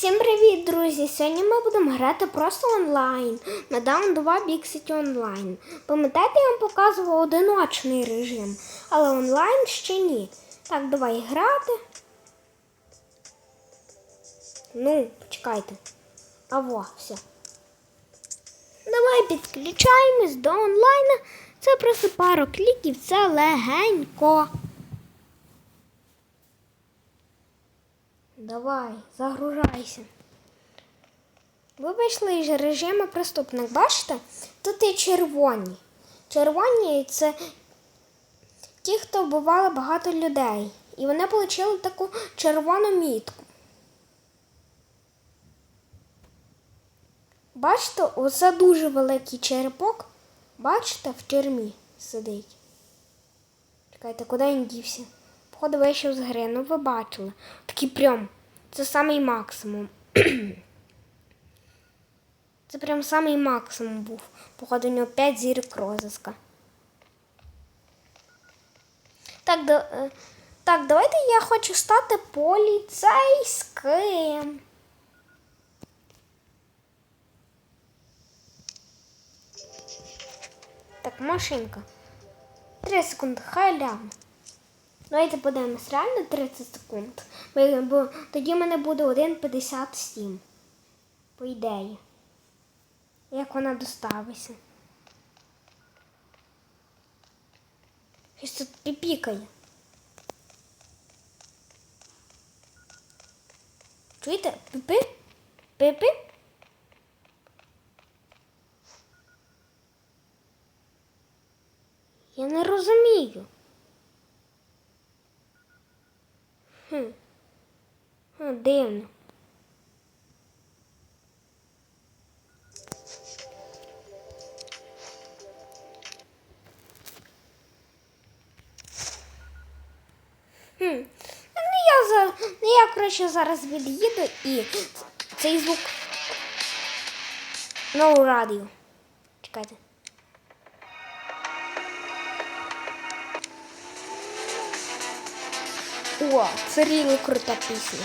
Всім привіт, друзі! Сьогодні ми будемо грати просто онлайн. На Down 2 Big City онлайн. Пам'ятаєте, я вам показував одиночний режим, але онлайн ще ні. Так, давай грати. Ну, почекайте. А во, все. Давай підключаємось до онлайна. Це просто пару кліків, це легенько. Давай, загружайся. Ви вийшли із режиму преступник. Бачите? Тут є червоні. Червоні це ті, хто вбивали багато людей. І вони отримали таку червону мітку. Бачите, оце дуже великий черепок. Бачите, в тюрмі сидить. Чекайте, куди він дівся? Походу вийшов з гри, ну ви бачили. Такий прям. Це самий максимум. Це прям самий максимум був. Походу, у нього 5 зірок розиска. Так, да, е, так, давайте я хочу стати поліцейським. Так, машинка. 3 секунди, хай ляне. Давайте подивимось реально 30 секунд. Бо- тоді в мене буде 1,57. По ідеї. Як вона доставиться. Щось тут піпікає. Чуєте? Пипи? Пипи? Я не розумію. Хм. Хм, дивно. Хм. Ну, я, за... ну, я коротше, зараз від'їду і цей звук. No радіо. Чекайте. О, це реально крута пісня.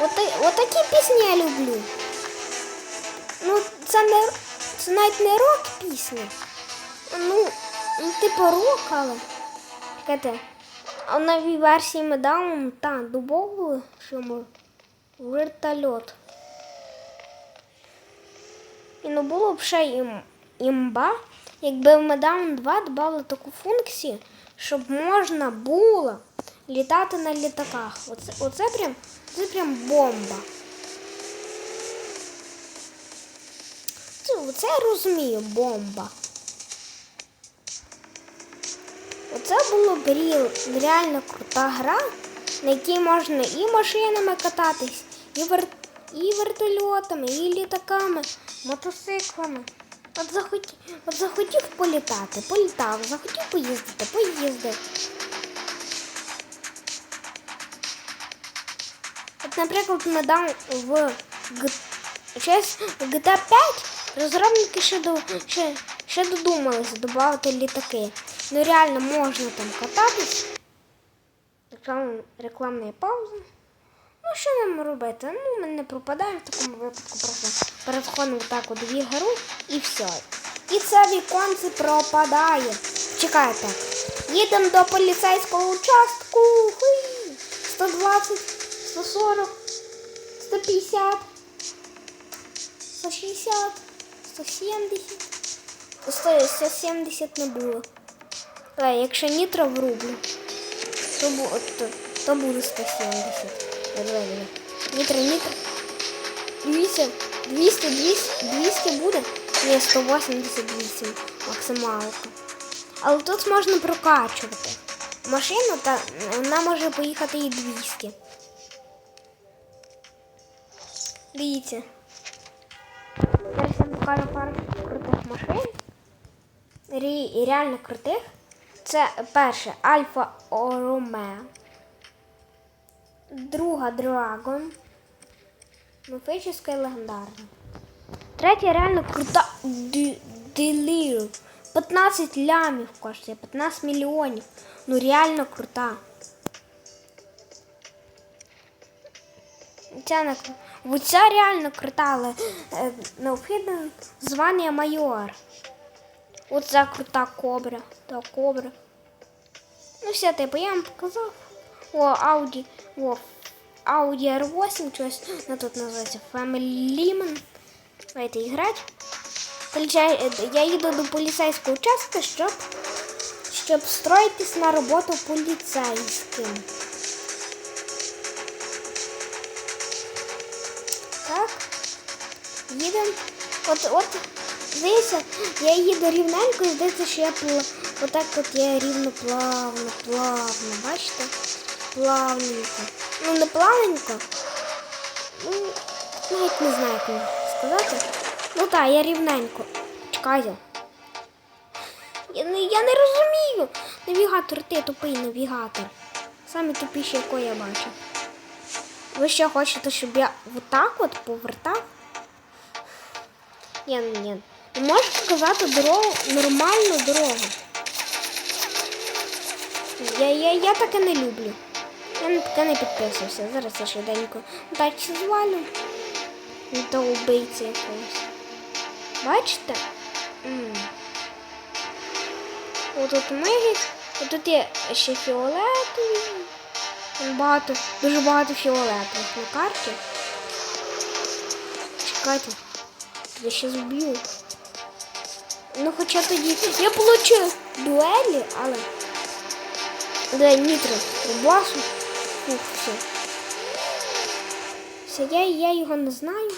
От, от такі пісні я люблю. Ну, це не це навіть не рок пісня. Ну, ну, типу рок, але. Чекайте, а в новій версії Медаун та дубову, що ми вертольот. І ну було б ще ім, імба, якби в Медаун 2 додали таку функцію, щоб можна було літати на літаках. Оце, оце прям, це прям бомба. Це, оце я розумію, бомба. Оце було б реально крута гра, на якій можна і машинами кататись, і, вер... і вертольотами, і літаками, мотоциклами. От захотів, от захотів політати, політав, захотів поїздити, поїздив. От, наприклад, недавно в щось в GTA 5 розробники ще, до... ще, ще додумалися додати літаки. Ну реально можна там кататись. Реклам... Рекламна пауза. Що нам робити? Ну, ми не пропадаємо в такому випадку, просто переходимо так от в ігру і все. І це віконце пропадає. Чекайте. Їдемо до поліцейського участку. Хуй. 120, 140, 150, 160, 170. 170 не було. А, якщо нітро врублю, то, то, то буде 170. Давай. Нітро, нітро. 200, 200, 200, 200 буде? Ні, 188 максималка. Але тут можна прокачувати. Машину та вона може поїхати і 200. Дивіться. Зараз я покажу пару крутих машин. Реально крутих. Це перше Альфа Ромео. Друга Драгон. Міфічна і легендарна. Третя реально крута Делір. 15 лямів коштує, 15 мільйонів. Ну реально крута. Ця не ця реально крута, але е, необхідно звання майор. Оця крута кобра. Та кобра. Ну все, типу, я вам показав. О, Audi. О, Audi R8, щось ну, тут називається Family Man. Давайте грати. Получай- е, Я їду до поліцейського участка, щоб, щоб встроїтись на роботу поліцейським. Так. Їдемо. От, от, здається, я їду рівненько, і здається, що я пла... отак от я рівно плавно, плавно, бачите? Плавненько. Ну, не плавненько. Ну, навіть не знаю, як мені сказати. Ну так, я рівненько. Чекайте. Я не, я не розумію. Навігатор, ти тупий навігатор. Саме тупіший, якого я бачу. Ви що хочете, щоб я отак от повертав? Ні, ні, можете сказати дорогу, нормальну дорогу. Я, я, я таке не люблю. Я на таке не підписувався. Зараз я швиденько дачі звалю. До убийці якогось. Бачите? Отут мигить, отут є ще фіолетові. Багато, дуже багато фіолетових на карті. Чекайте, я ще зб'ю. Ну хоча тоді я получу дуелі, але. Де нітро, басу. Все, я, я його не знаю.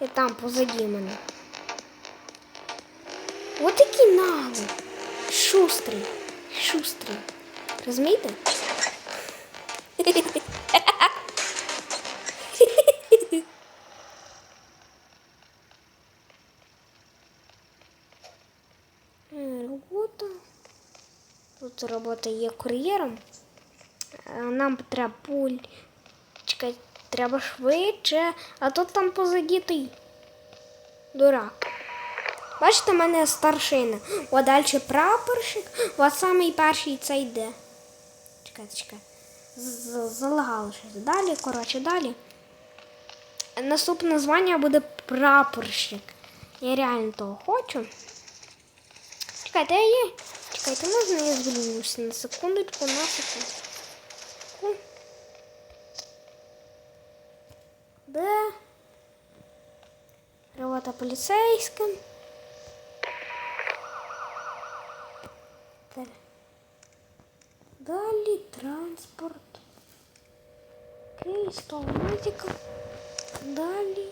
Я там позаді мене. От який наглий. Шустрий. Шустрий. Розумієте? Е, Робота. Тут робота є кур'єром. Нам треба пуль. Чекай, треба швидше. А тут там позаді той дурак. Бачите, в мене старшина. О, далі прапорщик. От самий перший це йде. Чекайте, чекайте. Залагало щось. Далі, коротше, далі. Наступне звання буде прапорщик. Я реально того хочу. Чекайте, я є. Чекайте, можна я звільнюся на секундочку, на секундочку. Де? Робота поліцейським. Далі. Далі транспорт. Окей, столматика. Далі.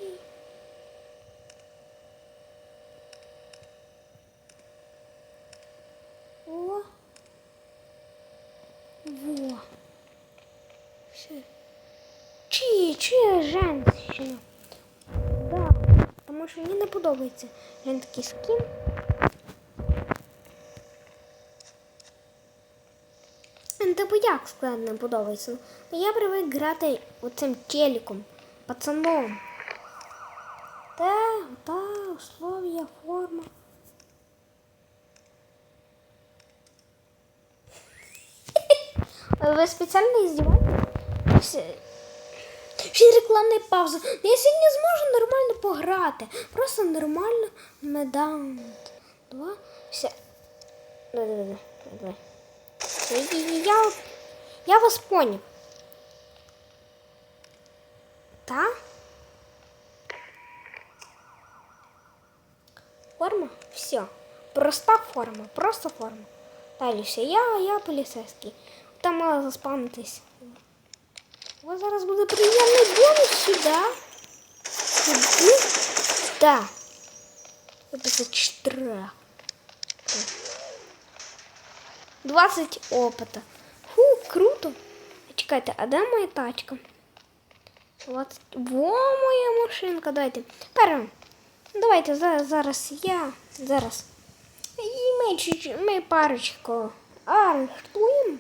О. Во. Все. Чи, чи женщина? Да. Тому що мені не подобається. Він такий скін. Ну, Типу як не подобається? Ну, я привик грати оцим телеком, пацаном. Та, та, условия, форма. Ви спеціально здіваєтесь? Ще й рекламна пауза. Я сьогодні зможу нормально пограти. Просто нормально медант. Два. Все. Давай, давай, давай. Я, вас понял. Та? Форма? Все. Проста форма, просто форма. Далі все. Я, я поліцейський. Там мало заспавнитись. Вас зараз буде приємний бонус сюди. Сюди. Да. Виписати штраф. 20 опыта. Фу, круто. Чекайте, а де моя тачка? 20. Во моя машинка, дайте. Перше. Давайте зараз, зараз я. Зараз. І ми, ми парочку арештуємо.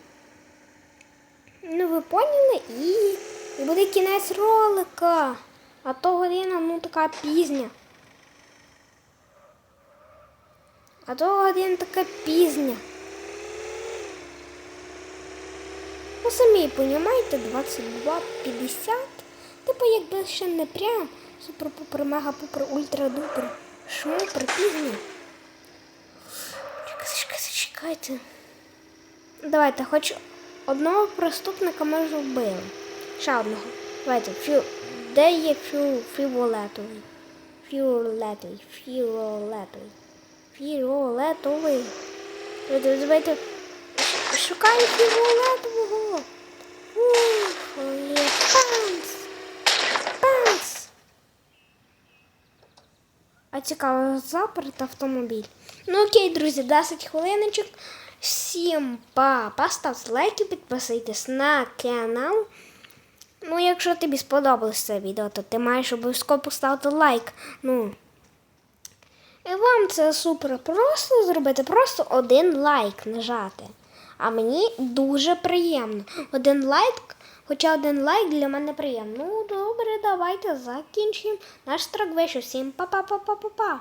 Ну, ви поняли? І, буде кінець ролика. А то година, ну, така пізня. А то година така пізня. Ну, самі понімаєте, 22, 50. Типу, якби ще не прям супер-пупер, мега-пупер, ультра-дупер. Шмупер, пізні. Чекайте, чекайте, чекайте. Давайте, хоч одного преступника ми вже вбили. Ще одного. Давайте, фю... де є фю... фіолетовий? Фіолетовий, фіолетовий. Фіолетовий. Давайте, давайте. Шукаю фіолетового. Ух, є панц. Панц. А цікаво, заперт автомобіль. Ну окей, друзі, 10 хвилиночок. Всім па! Ставте лайки, підписуйтесь на канал. Ну, якщо тобі сподобалось це відео, то ти маєш обов'язково поставити лайк. Ну. І вам це супер просто зробити, просто один лайк нажати. А мені дуже приємно. Один лайк, хоча один лайк для мене приємно. Ну, добре, давайте закінчимо. Наш строк вийшов. Всім па-па-па-па-па-па.